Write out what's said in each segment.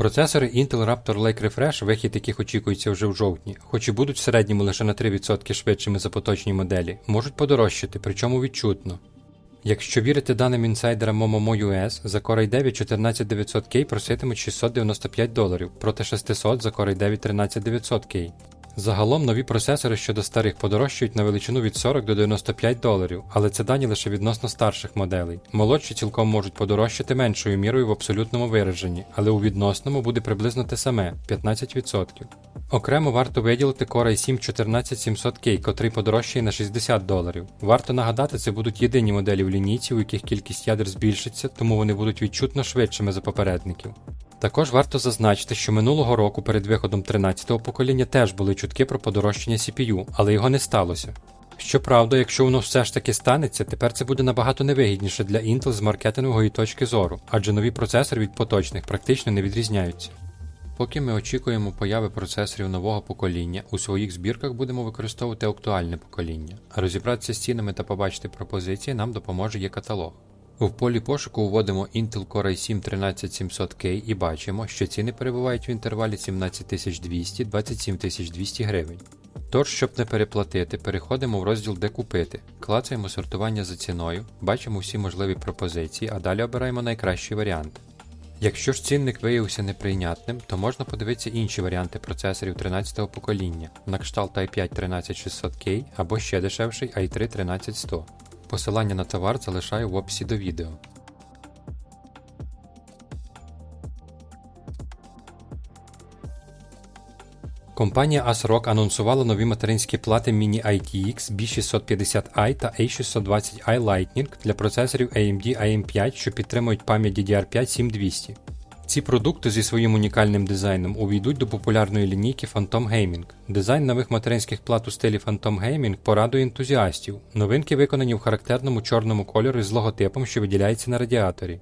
Процесори Intel Raptor Lake Refresh, вихід яких очікується вже в жовтні, хоч і будуть в середньому лише на 3% швидшими за поточні моделі, можуть подорожчати, причому відчутно. Якщо вірити даним інсайдера Momomo.us, за Core i9 14900K проситимуть 695 доларів проти 600 за Core i9 13900K. Загалом нові процесори щодо старих подорожчають на величину від 40 до 95 доларів, але це дані лише відносно старших моделей. Молодші цілком можуть подорожчати меншою мірою в абсолютному вираженні, але у відносному буде приблизно те саме 15%. Окремо варто виділити Core i7 14700K, котрий подорожчає на 60 доларів. Варто нагадати, це будуть єдині моделі в лінійці, у яких кількість ядер збільшиться, тому вони будуть відчутно швидшими за попередників. Також варто зазначити, що минулого року перед виходом 13-го покоління теж були чутки про подорожчання CPU, але його не сталося. Щоправда, якщо воно все ж таки станеться, тепер це буде набагато невигідніше для Intel з маркетингової точки зору, адже нові процесори від поточних практично не відрізняються. Поки ми очікуємо появи процесорів нового покоління, у своїх збірках будемо використовувати актуальне покоління. Розібратися з цінами та побачити пропозиції нам допоможе є каталог. В полі пошуку вводимо Intel Core i7 13700K і бачимо, що ціни перебувають в інтервалі 17200-27200 гривень. Тож, щоб не переплатити, переходимо в розділ Де купити, клацаємо сортування за ціною, бачимо всі можливі пропозиції, а далі обираємо найкращий варіант. Якщо ж цінник виявився неприйнятним, то можна подивитися інші варіанти процесорів 13-го покоління на кшталт i5 13600K або ще дешевший i3 13100. Посилання на товар залишаю в описі до відео. Компанія ASRock анонсувала нові материнські плати Mini ITX B650i та A620i Lightning для процесорів AMD AM5, що підтримують пам'ять DDR5 7200. Ці продукти зі своїм унікальним дизайном увійдуть до популярної лінійки Phantom Gaming. Дизайн нових материнських плат у стилі Phantom Gaming порадує ентузіастів. Новинки виконані в характерному чорному кольорі з логотипом, що виділяється на радіаторі.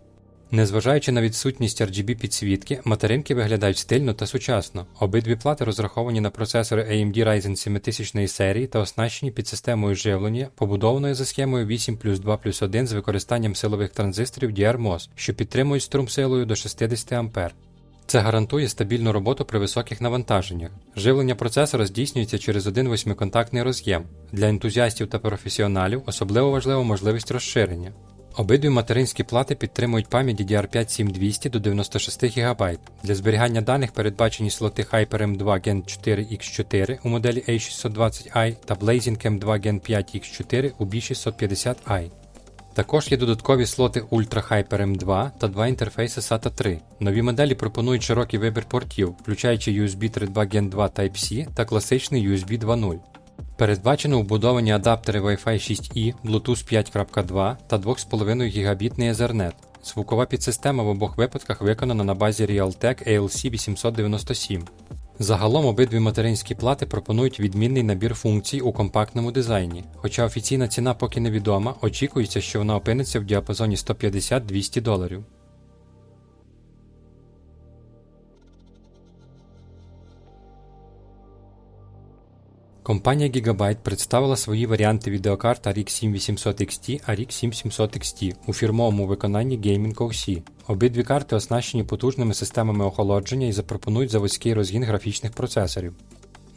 Незважаючи на відсутність RGB підсвітки, материнки виглядають стильно та сучасно. Обидві плати розраховані на процесори AMD Ryzen 7000 серії та оснащені підсистемою живлення, побудованою за схемою 8 плюс 2 плюс 1 з використанням силових транзисторів DRMOS, що підтримують струм силою до 60 А. Це гарантує стабільну роботу при високих навантаженнях. Живлення процесора здійснюється через один восьмиконтактний роз'єм. Для ентузіастів та професіоналів особливо важлива можливість розширення. Обидві материнські плати підтримують пам'ять DDR5 7200 до 96 ГБ. Для зберігання даних передбачені слоти Hyper M2 Gen 4 X4 у моделі A620i та Blazing M2 Gen 5 X4 у B650i. Також є додаткові слоти Ultra Hyper M2 та два інтерфейси SATA 3. Нові моделі пропонують широкий вибір портів, включаючи USB 3.2 Gen 2 Type-C та класичний USB 2.0. Передбачено вбудовані адаптери Wi-Fi 6E, Bluetooth 5.2 та 2,5 Гб Ethernet. Звукова підсистема в обох випадках виконана на базі Realtek ALC 897. Загалом обидві материнські плати пропонують відмінний набір функцій у компактному дизайні. Хоча офіційна ціна поки невідома, очікується, що вона опиниться в діапазоні 150-200 доларів. Компанія Gigabyte представила свої варіанти відеокарт RX 7800 XT, RX 7700 XT у фірмовому виконанні Gaming OC. Обидві карти оснащені потужними системами охолодження і запропонують заводський розгін графічних процесорів.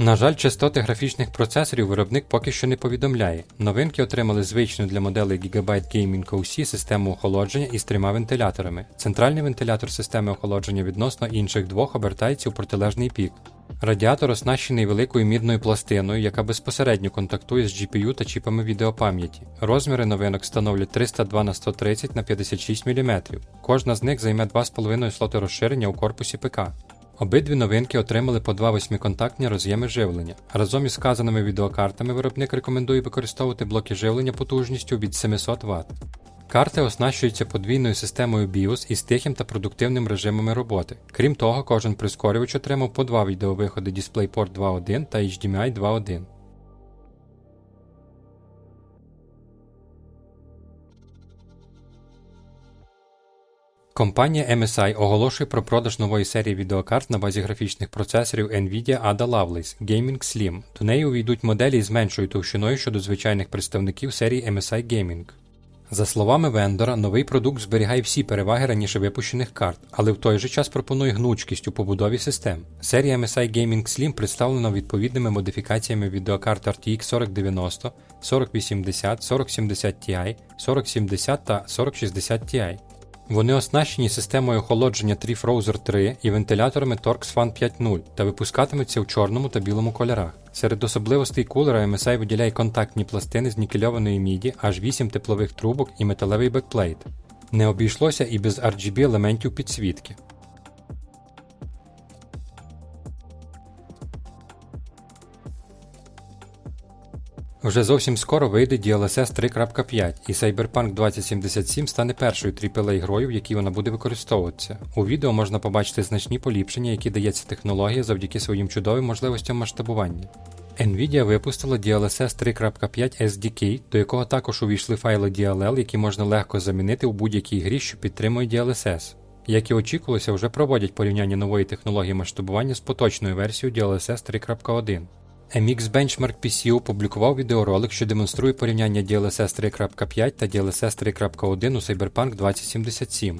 На жаль, частоти графічних процесорів виробник поки що не повідомляє. Новинки отримали звичну для моделей Gigabyte Gaming OC систему охолодження із трьома вентиляторами. Центральний вентилятор системи охолодження відносно інших двох обертається у протилежний пік. Радіатор оснащений великою мідною пластиною, яка безпосередньо контактує з GPU та чіпами відеопам'яті. Розміри новинок становлять 302 на 130 на 56 мм. Кожна з них займе 2,5 слоти розширення у корпусі ПК. Обидві новинки отримали по два восьмиконтактні роз'єми живлення. Разом із сказаними відеокартами виробник рекомендує використовувати блоки живлення потужністю від 700 Вт. Карти оснащуються подвійною системою BIOS із тихим та продуктивним режимами роботи. Крім того, кожен прискорювач отримав по два відеовиходи DisplayPort 2.1 та HDMI 2.1. Компанія MSI оголошує про продаж нової серії відеокарт на базі графічних процесорів Nvidia Ada Lovelace Gaming Slim. До неї увійдуть моделі з меншою товщиною щодо звичайних представників серії MSI Gaming. За словами вендора, новий продукт зберігає всі переваги раніше випущених карт, але в той же час пропонує гнучкість у побудові систем. Серія MSI Gaming Slim представлена відповідними модифікаціями відеокарт RTX 4090, 4080, 4070 Ti, 4070 та 4060 Ti. Вони оснащені системою охолодження Trifrozer 3 і вентиляторами Torx Fan 5.0 та випускатимуться в чорному та білому кольорах. Серед особливостей кулера MSI виділяє контактні пластини з нікельованої міді, аж 8 теплових трубок і металевий бекплейт. Не обійшлося і без RGB елементів підсвітки. Вже зовсім скоро вийде DLSS 3.5 і Cyberpunk 2077 стане першою AAA грою, в якій вона буде використовуватися. У відео можна побачити значні поліпшення, які дається технологія завдяки своїм чудовим можливостям масштабування. Nvidia випустила DLSS 3.5 SDK, до якого також увійшли файли DLL, які можна легко замінити у будь-якій грі, що підтримує DLSS. Як і очікувалося, вже проводять порівняння нової технології масштабування з поточною версією DLSS 3.1. MX Benchmark PC опублікував відеоролик, що демонструє порівняння DLSS 3.5 та DLSS 3.1 у Cyberpunk 2077.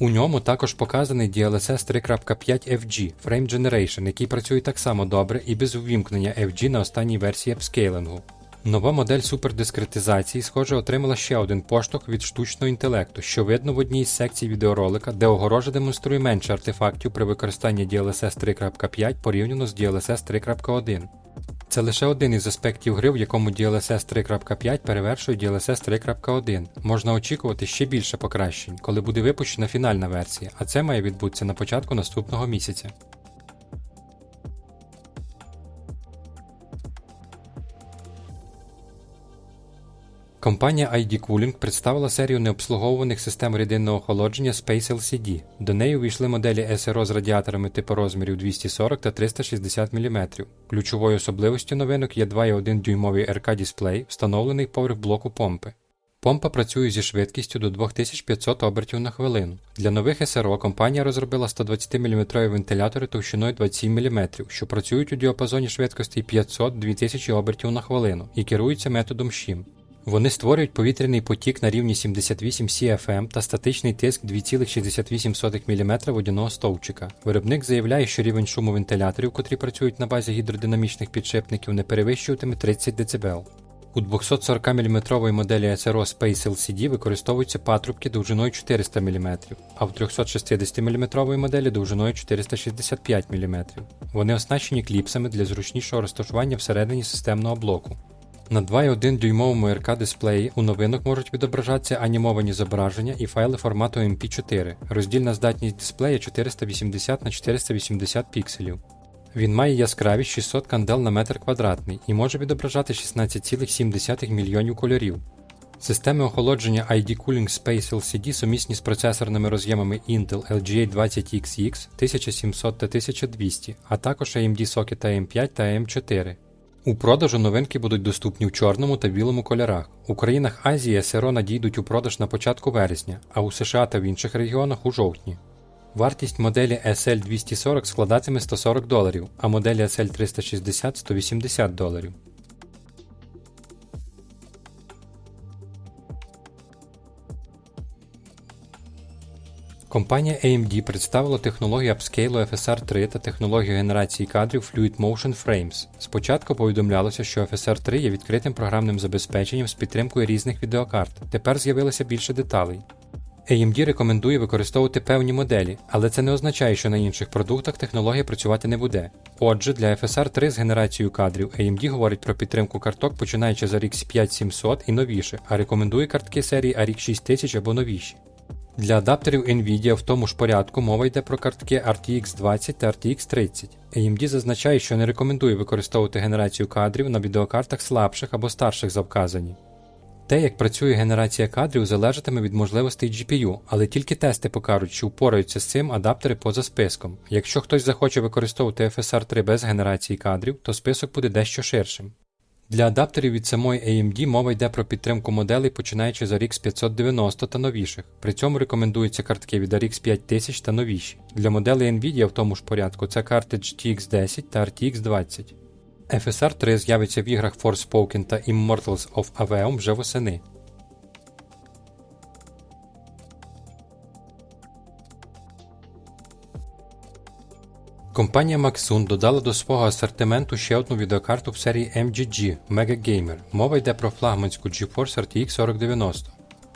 У ньому також показаний DLSS 3.5 FG Frame Generation, який працює так само добре і без увімкнення FG на останній версії апскейлингу. Нова модель супердискретизації, схоже, отримала ще один поштовх від штучного інтелекту, що видно в одній з секцій відеоролика, де огорожа демонструє менше артефактів при використанні DLSS 3.5 порівняно з DLSS 3.1. Це лише один із аспектів гри, в якому DLSS 3.5 перевершує DLSS 3.1. Можна очікувати ще більше покращень, коли буде випущена фінальна версія, а це має відбутися на початку наступного місяця. Компанія ID Cooling представила серію необслуговуваних систем рідинного охолодження Space LCD. До неї увійшли моделі SRO з радіаторами типу розмірів 240 та 360 мм. Ключовою особливостю новинок є 2,1 дюймовий RK дисплей, встановлений поверх блоку помпи. Помпа працює зі швидкістю до 2500 обертів на хвилину. Для нових СРО компанія розробила 120 мм вентилятори товщиною 27 мм, що працюють у діапазоні швидкості 500-2000 обертів на хвилину і керуються методом ШІМ. Вони створюють повітряний потік на рівні 78 CFM та статичний тиск 2,68 мм водяного стовпчика. Виробник заявляє, що рівень шуму вентиляторів, котрі працюють на базі гідродинамічних підшипників, не перевищуватиме 30 дБ. У 240 мм моделі SRO Space LCD використовуються патрубки довжиною 400 мм, а в 360 мм моделі довжиною 465 мм. Вони оснащені кліпсами для зручнішого розташування всередині системного блоку. На 2,1 дюймовому РК дисплеї у новинок можуть відображатися анімовані зображення і файли формату MP4. Роздільна здатність дисплея 480 на 480 пікселів. Він має яскравість 600 кандел на метр квадратний і може відображати 16,7 мільйонів кольорів. Системи охолодження ID Cooling Space LCD сумісні з процесорними роз'ємами Intel LGA 20XX 1700 та 1200, а також AMD Socket AM5 та AM4. У продажу новинки будуть доступні в чорному та білому кольорах. У країнах Азії СРО надійдуть у продаж на початку вересня, а у США та в інших регіонах у жовтні. Вартість моделі SL240 складатиме 140 доларів, а моделі SL360 180 доларів. Компанія AMD представила технологію апскейлу FSR 3 та технологію генерації кадрів Fluid Motion Frames. Спочатку повідомлялося, що FSR 3 є відкритим програмним забезпеченням з підтримкою різних відеокарт. Тепер з'явилося більше деталей. AMD рекомендує використовувати певні моделі, але це не означає, що на інших продуктах технологія працювати не буде. Отже, для FSR 3 з генерацією кадрів AMD говорить про підтримку карток починаючи з RX 5700 і новіше, а рекомендує картки серії RX 6000 або новіші. Для адаптерів Nvidia в тому ж порядку мова йде про картки RTX 20 та RTX 30. AMD зазначає, що не рекомендує використовувати генерацію кадрів на відеокартах слабших або старших за вказані. Те, як працює генерація кадрів, залежатиме від можливостей GPU, але тільки тести покажуть, що впораються з цим адаптери поза списком. Якщо хтось захоче використовувати FSR 3 без генерації кадрів, то список буде дещо ширшим. Для адаптерів від самої AMD мова йде про підтримку моделей, починаючи з RX 590 та новіших. При цьому рекомендуються картки від RX 5000 та новіші. Для моделей Nvidia в тому ж порядку це карти GTX 10 та RTX 20. FSR 3 з'явиться в іграх Forspoken та Immortals of Aveum вже восени. Компанія Maxun додала до свого асортименту ще одну відеокарту в серії MGG Mega Gamer. Мова йде про флагманську GeForce RTX 4090.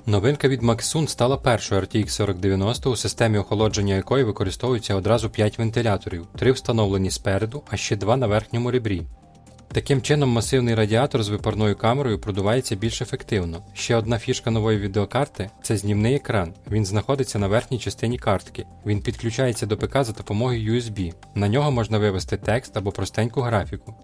Новинка від Maxun стала першою RTX 4090, у системі охолодження якої використовується одразу 5 вентиляторів, 3 встановлені спереду, а ще 2 на верхньому ребрі. Таким чином, масивний радіатор з випарною камерою продувається більш ефективно. Ще одна фішка нової відеокарти це знімний екран. Він знаходиться на верхній частині картки. Він підключається до ПК за допомогою USB. На нього можна вивести текст або простеньку графіку.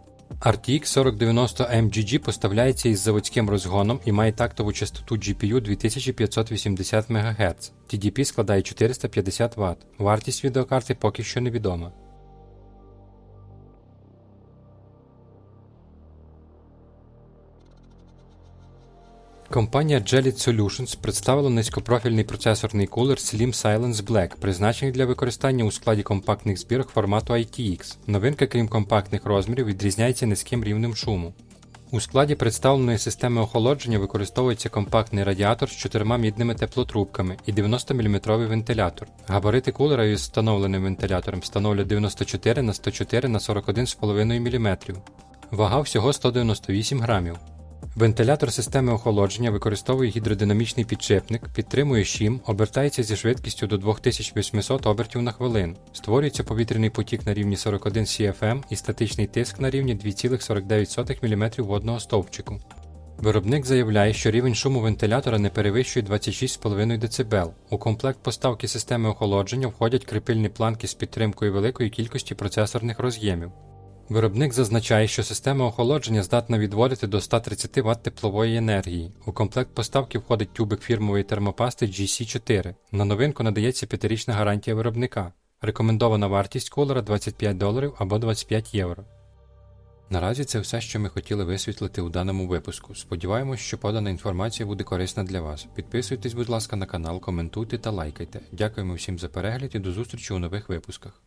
RTX 4090 MGG поставляється із заводським розгоном і має тактову частоту GPU 2580 МГц. TDP складає 450 Вт. Вартість відеокарти поки що невідома. Компанія Gelid Solutions представила низькопрофільний процесорний кулер Slim Silence Black, призначений для використання у складі компактних збірок формату ITX. Новинка, крім компактних розмірів, відрізняється низьким рівнем шуму. У складі представленої системи охолодження використовується компактний радіатор з чотирма мідними теплотрубками і 90-мм вентилятор. Габарити кулера із встановленим вентилятором становлять 94 на 104 на 41,5 мм. Вага всього 198 грамів. Вентилятор системи охолодження використовує гідродинамічний підшипник, підтримує щім, обертається зі швидкістю до 2800 обертів на хвилину. Створюється повітряний потік на рівні 41 CFM і статичний тиск на рівні 2,49 мм водного стовпчику. Виробник заявляє, що рівень шуму вентилятора не перевищує 26,5 дБ. У комплект поставки системи охолодження входять кріпильні планки з підтримкою великої кількості процесорних роз'ємів. Виробник зазначає, що система охолодження здатна відводити до 130 Вт теплової енергії. У комплект поставки входить тюбик фірмової термопасти GC4. На новинку надається 5-річна гарантія виробника. Рекомендована вартість кулера 25 доларів або 25 євро. Наразі це все, що ми хотіли висвітлити у даному випуску. Сподіваємось, що подана інформація буде корисна для вас. Підписуйтесь, будь ласка, на канал, коментуйте та лайкайте. Дякуємо всім за перегляд і до зустрічі у нових випусках.